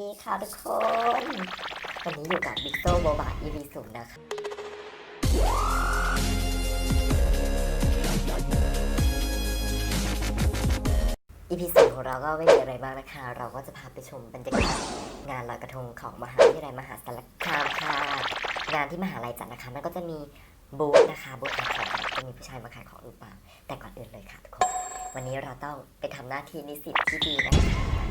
ดีค่ะทุกคน วันนี้อยู่กับบิ๊กโซโบบา EP ศูนย์นะคะ EP ศูนย์ของเราก็ไม่มีอะไรมากนะคะ เราก็จะพาไปชมบรรยากาศงานลอยกระทงของมหาวิทยาลัยมหาสารคามค่ะ งานที่มหาลัยจัดนะคะ มันก็จะมีบูธนะคะบูธขายของจะมีผู้ชายมาขายของหรือเปล่าแต่ก่อนอื่นเลยค่ะทุกคน วันนี้เราต้องไปทำหน้าที่นิสิตที่ดีนะคะ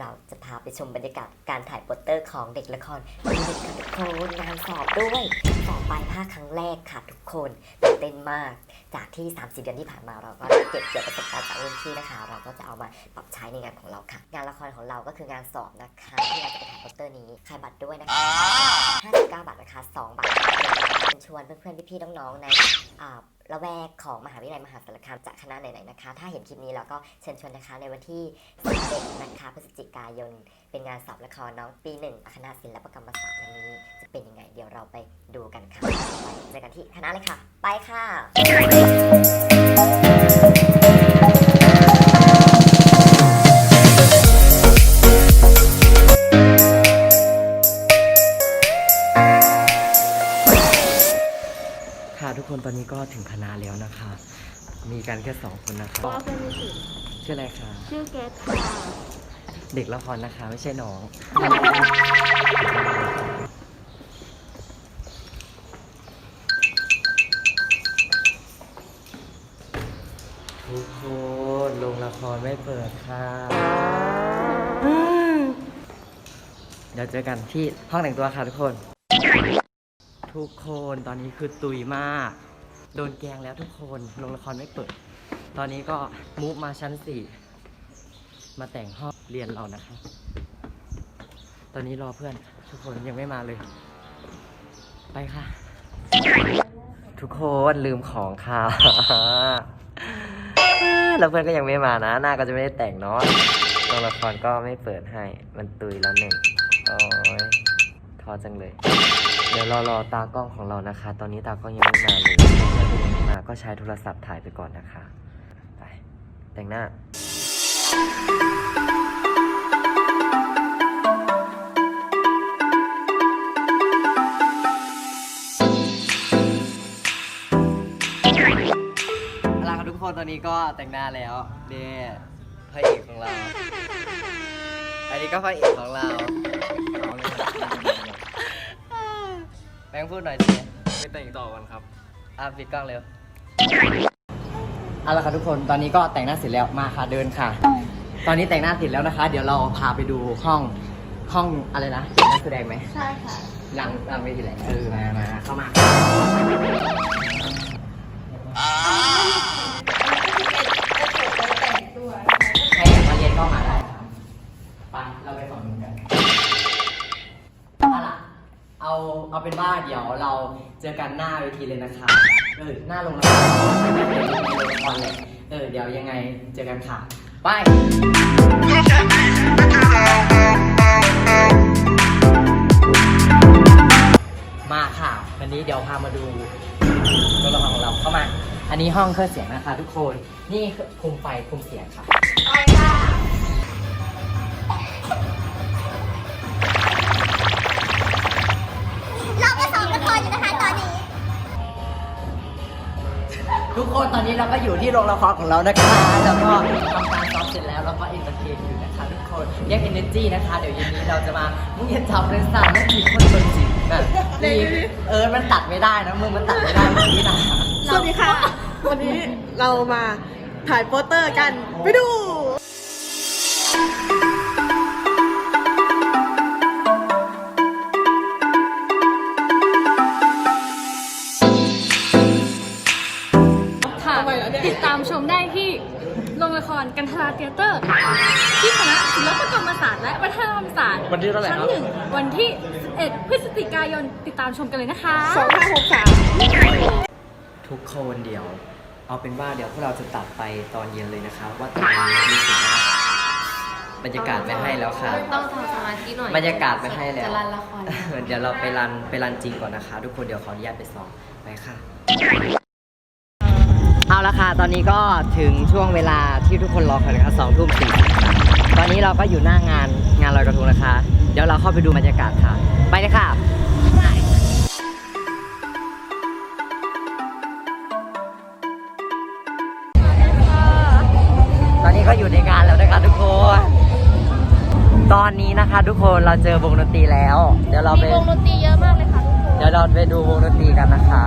เราจะพาไปชมบรรยากาศการถ่ายโปสเตอร์ของเด็กละครมีเด็กทุกคนงานสอบด้วยสอบปลายภาคครั้งแรกค่ะทุกคนตื่นเต้นมาก จากที่30เดือนที่ผ่านมาเราก็เก็บเกี่ยวประสบการณ์จากรุ่นพี่นะคะ เราก็จะเอามาปรับใช้ในงานของเราค่ะ งานละครของเราก็คืองานสอบนะคะที่เราจะไปถ่ายโปสเตอร์นี้ขายบัตรด้วยนะคะ59บาทนะคะ2บาทเชิญชวนเพื่อนๆพี่ๆน้องๆใน อ่าละแวกของมหาวิทยาลัยมหาสารคามจากคณะไหนๆนะคะ ถ้าเห็นคลิปนี้แล้วก็เชิญชวนนะคะในวันที่11นะคะพฤศจิกายน เป็นงานสอบละครน้องปีหนึ่งคณะศิลปกรรมศาสตร์วันนี้จะเป็นยังไงเดี๋ยวเราไปดูกันค่ะเจอกันที่คณะเลยค่ะ ไปค่ะ กคนตอนนี้ก็ถึงคณะแล้วนะคะ มีกันแค่สองคนนะคะว่าเป็นนิสิตชื่ออะไรคะชื่อเกตค่ะเด็กละครนะคะ ไม่ใช่น้อง ทุกคนโรงละครไม่เปิดค่ะ เดี๋ยวเจอกันที่ห้องแต่งตัวค่ะทุกคน ทุกคนตอนนี้คือตุยมาก โดนแกงแล้วทุกคนโรงละครไม่เปิด ตอนนี้ก็มูฟมาชั้นสี่มาแต่งห้องเรียนเรานะคะ ตอนนี้รอเพื่อนทุกคนยังไม่มาเลย ไปค่ะ ทุกคนลืมของค่ะ แล้วเพื่อนก็ยังไม่มานะ หน้าก็จะไม่ได้แต่งเนาะตัวละครก็ไม่เปิดให้ มันตุยแล้วหนึ่งโอ้ยท้อจังเลย ดี๋ยวรอรอตากล้องของเรานะคะ ตอนนี้ตากล้องยังไม่มาเลยยังไม่มาก็ใช้โทรศัพท์ถ่ายไปก่อนนะคะไปแต่งหน้าเอาล่ะครับทุกคนตอนนี้ก็แต่งหน้าแล้วเด้พระเอกของเรา อันนี้ก็พระเอกของเราแบ งค์พูดหน่อยสิไปแต่งต่อกันครับ อะปิดกล้องเร็วเอาละครับทุกคนตอนนี้ก็แต่งหน้าเสร็จแล้วมาค่ะเดินค่ะ ตอนนี้แต่งหน้าเสร็จแล้วนะคะ เดี๋ยวเราพาไปดูห้องห้องอะไรนะนักแสดงไหมใช่ค่ะหลังหลังเวทีแหละเออมามาเข้ามา เป็นว่าเดี๋ยวเราเจอกันหน้าเวทีเลยนะคะเออหน้าโรงละครละครเลยเออเดี๋ยวยังไงเจอกันค่ะไปมาค่ะ วันนี้เดี๋ยวพามาดูโรงละครของเราเข้ามา อันนี้ห้องเครื่องเสียงนะคะ ทุกคนนี่คุมไฟคุมเสียงค่ะเรา ทุกคนตอนนี้เราก็อยู่ที่โรงละครของเรานะคะแล้วก็ทำการซ้อมเสร็จแล้วแล้วก็เอนเตอร์เทนอยู่นะคะทุกคนแยกเอเนจีนะคะ เดี๋ยวเย็นนี้เราจะมามึงอย่าจับเลยสั่งไม่มีคนคนจริงแบบรีบเออมันตัดไม่ได้นะมึงมันตัดไม่ได้เมื่อกี้นะสวัสดีค่ะ วันนี้เรามาถ่ายโปสเตอร์กันไปดู ติดตามชมได้ที่โรงละครกันทราเตียเตอร์ ที่คณะศิลปกรรมศาสตร์และวัฒนธรรมศาสตร์วันที่เท่าไหร่ชั้นครับ หนึ่งวันที่11พฤศจิกายนติดตามชมกันเลยนะคะ2563ทุกคนเดี๋ยว เอาเป็นว่าเดี๋ยวพวกเราจะตัดไปตอนเย็นเลยนะคะว่าตอนนี้รู้สึกว่าบรรยากาศไม่ให้แล้วค่ะ ต้องทำสมาธิหน่อยบรรยากาศไม่ให้แล้ว จะรันละคร เดี๋ยวเราไปรันไปรันจริงก่อนนะคะ ทุกคนเดี๋ยวขออนุญาตไปซ้อมไปค่ะเอา ละค่ะ ตอนนี้ก็ถึงช่วงเวลาที่ทุกคนรอคอยนะคะสองทุ่มสี่ตอนนี้เราก็อยู่หน้างานงานลอยกระทงนะคะเข้าไปดูบรรยากาศค่ะ ไปเลยค่ะตอนนี้ก็อยู่ในงานแล้วนะคะทุกคน ตอนนี้นะคะทุกคนเราเจอวงดนตรีแล้ว เดี๋ยวเราไปมีวงดนตรีเยอะมากเลยค่ะทุกคน เดี๋ยวเราไปดูวงดนตรีกันนะคะ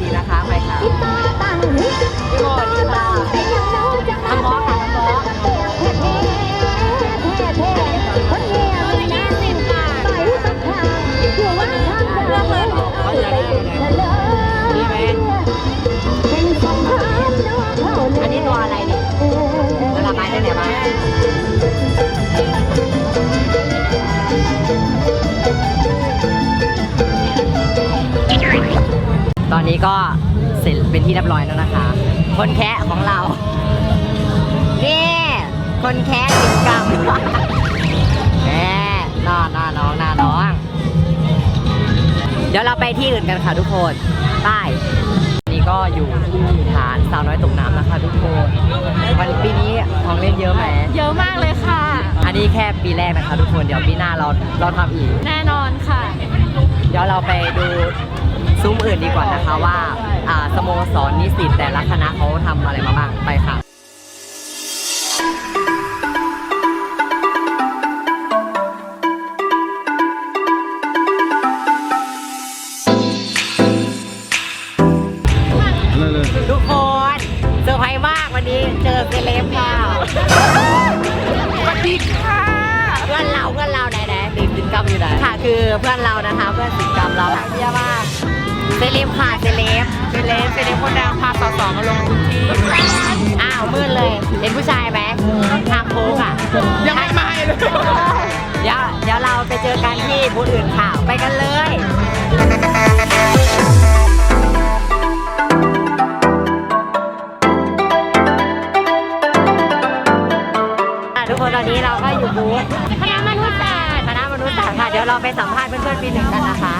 สีนะคะไปค่ะพี่โมดีค่ะทำบอสค่ะทำบอสเขาจะได้นี่ไหมอันนี้ตัวอะไรนี่เวลาไม้ได้ไหนมาต นนี้ก็เสร็จเป็นที่เรียบร้อยแล้วนะคะ คนแคะของเรานี่คนแคะกิจกรรมแหมน่าน่าน้องน่าน้อง เดี๋ยวเราไปที่อื่นกันค่ะทุกคนไปนี่ก็อยู่ที่ฐานสาวน้อยตกน้ำนะคะทุกคนวันปีนี้ของเล่นเยอะไหมเยอะมากเลยค่ะ อันนี้แค่ปีแรกนะคะทุกคนเดี๋ยวปีหน้าเราเราทำอีก แน่นอนค่ะ เดี๋ยวเราไปดู ซุ้มอื่นดีกว่านะคะว่าอ่าสโมสรนิสิตแต่ละคณะเขาทำอะไรมาบ้างไปค่ะทุกคนเซอร์ไพรส์มากวันนี้เจอเซเลบค่ะสวัสดีค่ะเพื่อนเราเพื่อนเราไหนไหนติดสินกรรมอยู่ไหนค่ะ คือเพื่อนเรานะคะ เพื่อนสินกรรมเราเยี่ยมมาก เซเลบค่ะเซเลบเซเลบเซเลบคนดังพาสอสอมาลงพื้นที่อ้าวมืดเลยเห็นผู้ชายไหมทางโค้งอะยังไม่มาเลยเดี๋ยวเดี๋ยวเราไปเจอกันที่บูธอื่นค่ะไปกันเลยอะทุกคนตอนนี้เราก็อยู่บูธคณะมนุษยศาสตร์คณะมนุษยศาสตร์ค่ะเดี๋ยวเราไปสัมภาษณ์เพื่อนๆปีหนึ่งกันนะคะ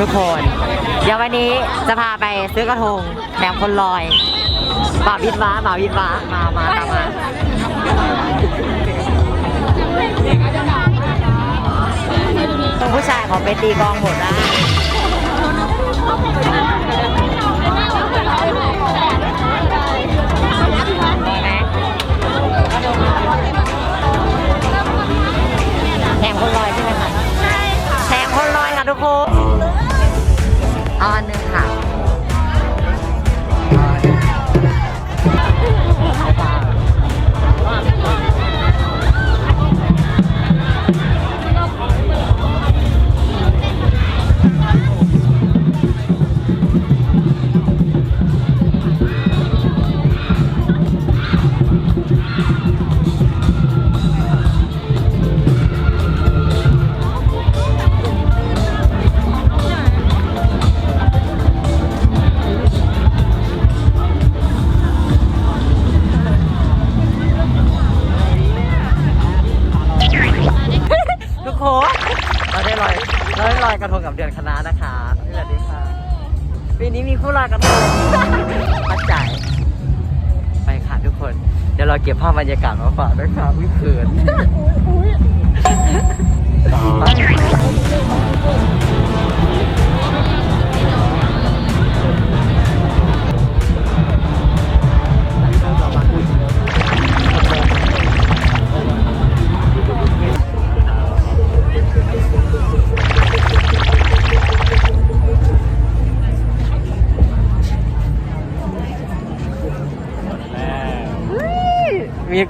ทุกคน เดี๋ยววันนี้จะพาไปซื้อกระทงแบบคนลอยบ่าวิทว้าบ่าวิทว้ามามาตามมาผู้ชายขอไปตีกองหมดนะ ปีนี้มีคู่ลอยกระทงปัจจัยไปค่ะทุกคน เดี๋ยวเราเก็บภาพบรรยากาศมาฝากด้วยค่ะวิเขิน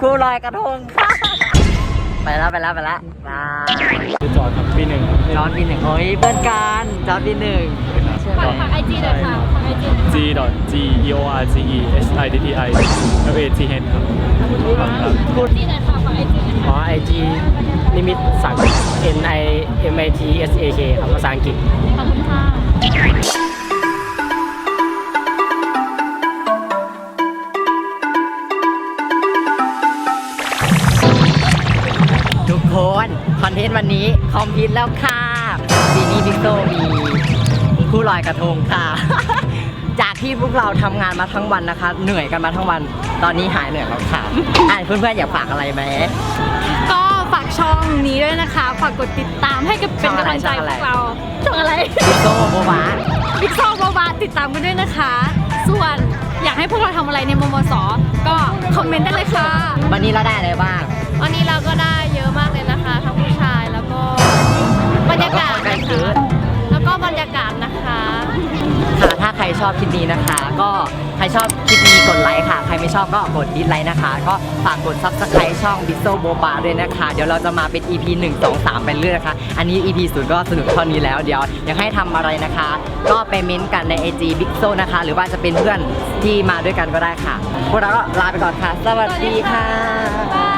คู่ลอยกระทงค่ะไปแล้วไปแล้วไปแล้วบายจอดครับปีหนึ่งจอร์ดปีหนึ่งโอ้ยเพื่อนกันจอร์ดปีหนึ่งใช่ไหม ฝากฝากไอจีเลยค่ะฝากไอจี G dot G E O R G E H I D T I L A T H ครับครับจีเลยค่ะฝากไอจีอ๋อไอจีนิมิตสัก N I M I T S A K ครับภาษาอังกฤษ ขอบคุณค่ะ อนเทนต์วันนี้คอมพิวแล้วค่ะปีนี้พิกโซมีคู่ลอยกระทงค่ะ จากที่พวกเราทำงานมาทั้งวันนะคะ เหนื่อยกันมาทั้งวัน ตอนนี้หายเหนื่อยแล้วค่ะอะเพื่อนๆอยากฝากอะไรไหมก็ฝากช่องนี้ด้วยนะคะ ฝากกดติดตามให้กับเป็นกำลังใจพวกเราช่องอะไรพิกโซโบบาบิ๊กโซบาวาติดตามกันด้วยนะคะ ส่วนอยากให้พวกเราทำอะไรในมมสก็คอมเมนต์ได้เลยค่ะ วันนี้เราได้อะไรบ้าง วันนี้เราก็ได้เยอะมากเลยนะคะ รรยากาศใกล้นะชิคะดแล้วก็บรรยากาศนะคะ ค่ะถ้าใครชอบคลิปนี้นะคะ ก็ใครชอบคลิปนี้กดไลค์ค่ะ ใครไม่ชอบก็กดดิสไลค์นะคะ ก็ฝากกด subscribe ช่อง b i s o b o b a ด้วยนะคะ เดี๋ยวเราจะมาเป็น EP 1 2 3 ไปเรื่อยนะคะ อันนี้ EP 0ก็สนุกเท่านี้แล้ว เดี๋ยวยังให้ทำอะไรนะคะ ก็ไปเม้นต์กันใน IG b i g s o นะคะ หรือว่าจะเป็นเพื่อนที่มาด้วยกันก็ได้ค่ะ พวกเราก็ลาไปก่อนค่ะ สวัสดีค่ะ